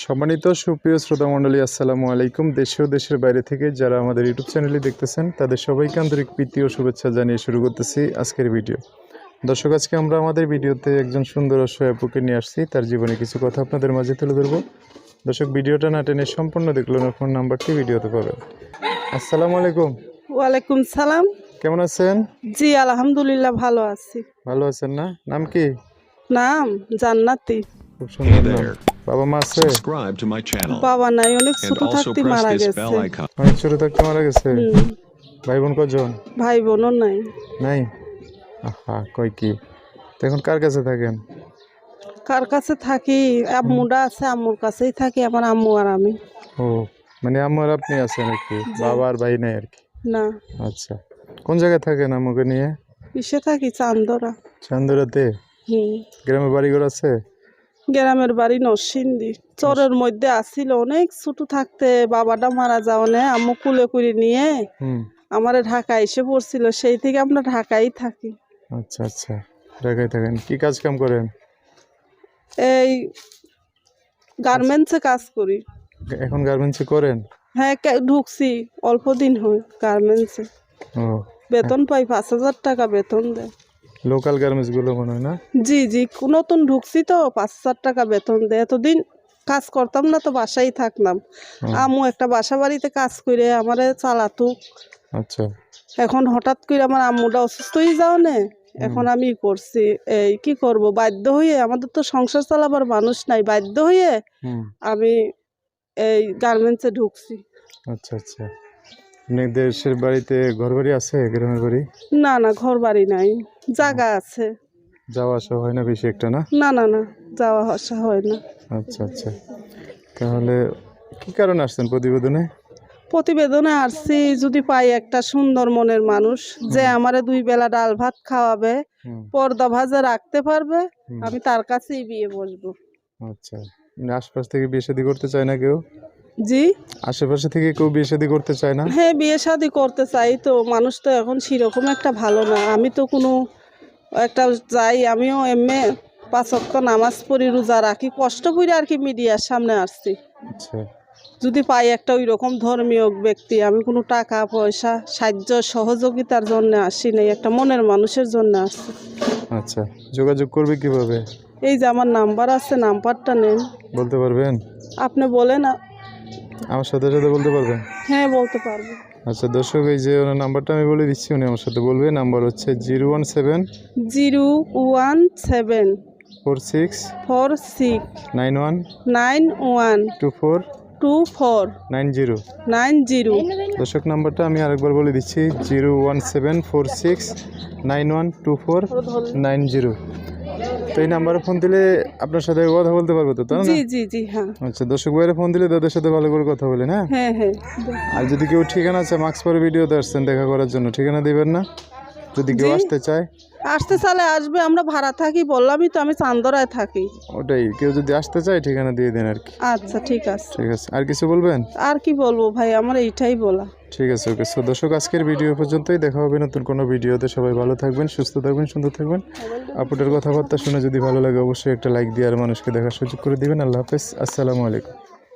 সম্মানিত সুপ্রিয় শ্রোতা মণ্ডলী আসসালামু আলাইকুম। দেশে ও দেশের বাইরে থেকে যারা আমাদের ইউটিউব চ্যানেলে দেখতেছেন তাদের সবাইকে আন্তরিক প্রীতি ও শুভেচ্ছা জানিয়ে শুরু করতেছি আজকের ভিডিও। দর্শক আজকে আমরা আমাদের ভিডিওতে একজন সুন্দর অসহায় আপুকে নিয়ে আসছি। তার জীবনে কিছু কথা আপনাদের মাঝে তুলে ধরবো। দর্শক ভিডিওটা না টেনে সম্পূর্ণ দেখল না ফোন নাম্বারটি ভিডিওতে পাবেন। আসসালামু আলাইকুম। ওয়ালাইকুম সালাম। কেমন আছেন? জি আলহামদুলিল্লাহ ভালো আছি। ভালো আছেন না? নাম কি? নাম জান্নাতি। খুব সুন্দর বাবা মা আছে? Subscribe to my channel বাবা নাই অনেক ছোট থাকতে মারা গেছে। অনেক ছোট থাকতে মারা গেছে? ভাই বোন কজন? ভাই বোনও নাই। নাই? আহা কই কি? তো এখন কার কাছে থাকেন? কার কাছে থাকি? আম্মুটা আছে আম্মুর কাছেই থাকি আমার আম্মু আর আমি। ও মানে আম্মু আর আপনি আছেন আর কি? বাবা আর ভাই নাই আর কি? না। আচ্ছা। কোন জায়গায় থাকেন আমাকে নিয়ে? ইসে থাকি চান্দরা। চান্দরাতে? হুম। গ্রামে বাড়িঘর আছে? গ্রামের বাড়ি নরসিংদী। চরের মধ্যে আসিল অনেক ছোট থাকতে বাবাটা মারা যাওয়ানে আম্মু কুলে করে নিয়ে আমারে ঢাকা এসে পড়ছিল সেই থেকে আমরা ঢাকাই থাকি। আচ্ছা আচ্ছা ঢাকায় থাকেন। কি কাজ কাম করেন? এই গার্মেন্টসে কাজ করি। এখন গার্মেন্টসে করেন? হ্যাঁ ঢুকছি অল্প দিন হয় গার্মেন্টসে। ও বেতন পাই পাঁচ হাজার টাকা বেতন দেয়। লোকাল গার্মেন্টসগুলো মনে হয় না? জি জি নতুন ঢুকছি তো পাঁচ হাজার টাকা বেতন দেয়। এতদিন কাজ করতাম না তো বাসায় থাকলাম। আমু একটা বাসা বাড়িতে কাজ করে আমারে চালাতো। আচ্ছা। এখন হঠাৎ করে আমার আম্মুটা অসুস্থ হয়ে যাও না এখন আমি করছি এই কি করব? বাধ্য হয়ে আমাদের তো সংসার চালাবার মানুষ নাই বাধ্য হয়ে আমি এই গার্মেন্টসে ঢুকছি। আচ্ছা আচ্ছা। দেশের বাড়িতে ঘর বাড়ি আছে গ্রামের বাড়ি? না না ঘর বাড়ি নাই। জায়গা আছে। যাওয়া আসা হয় না বেশি একটা না? না না না যাওয়া আসা হয় না। আচ্ছা আচ্ছা। তাহলে কি কারণে আসছেন প্রতিবেদনে? প্রতিবেদনে আসছি যদি পাই একটা সুন্দর মনের মানুষ যে আমারে দুই বেলা ডাল ভাত খাওয়াবে পর্দা ভাজা রাখতে পারবে আমি তার কাছেই বিয়ে বসবো। আচ্ছা। আশপাশ থেকে বিয়ে শাদী করতে চায় না কেউ? জি। আশেপাশে থেকে কেউ বিয়ে শাদী করতে চায় না? হ্যাঁ বিয়ে শাদি করতে চাই তো মানুষ তো এখন সেরকম একটা ভালো না। আমি তো কোনো একটা যাই আমিও এমএ পাঁচক্ত নামাজ পড়ি রোজা রাখি কষ্ট করে আর কি মিডিয়ার সামনে আসছি। আচ্ছা। যদি পাই একটা ওই রকম ধর্মীয় ব্যক্তি আমি কোনো টাকা পয়সা সাহায্য সহযোগিতার জন্য আসি নাই একটা মনের মানুষের জন্য আসছি। আচ্ছা। যোগাযোগ করবে কীভাবে? এই যে আমার নাম্বার আছে নাম্বারটা নেন। বলতে পারবেন? আপনি বলেন আমার সাথে সাথে বলতে পারবেন? হ্যাঁ বলতে পারব। আচ্ছা দর্শক এই যে ওনার নাম্বারটা আমি বলে দিচ্ছি উনি আমার সাথে বলবে। নাম্বার হচ্ছে zero one seven zero one seven four six four six nine one nine one two four two four nine zero. Nine zero. দর্শক নাম্বারটা আমি আরেকবার বলে দিচ্ছি zero one seven four six nine one two four nine zero. তো এই নাম্বারে phone দিলে আপনার সাথে কথা বলতে পারব তো জি জি জি হ্যাঁ। আচ্ছা দর্শক ভাইয়ের ফোন দিলে তাদের সাথে ভালো করে কথা বলেন হ্যাঁ হ্যাঁ হ্যাঁ। আর যদি কেউ ঠিকানা আছে মাস্ক পরে ভিডিওতে আসছেন দেখা করার জন্য ঠিকানা দিবেন না? যদি কেউ আসতে চায় আসতে চালে আসবে আমরা ভাড়া থাকি বললামই তো আমি চান্দরায় থাকি। ওটাই কেউ যদি আসতে চায় ঠিকানা দিয়ে দেন আর কি। আচ্ছা ঠিক আছে। ঠিক আছে আর কিছু বলবেন? আর কি বলব ভাই আমার এইটাই বলা। ঠিক আছে ওকে। সো দর্শক আজকের ভিডিও পর্যন্তই। দেখা হবে নতুন কোনো ভিডিওতে। সবাই ভালো থাকবেন সুস্থ থাকবেন সুন্দর থাকবেন। আপুটার কথাবার্তা শুনে যদি ভালো লাগে অবশ্যই একটা লাইক দিয়ে আর মানুষকে দেখার সুযোগ করে দিবেন। আল্লাহ হাফেজ। আসসালামু আলাইকুম।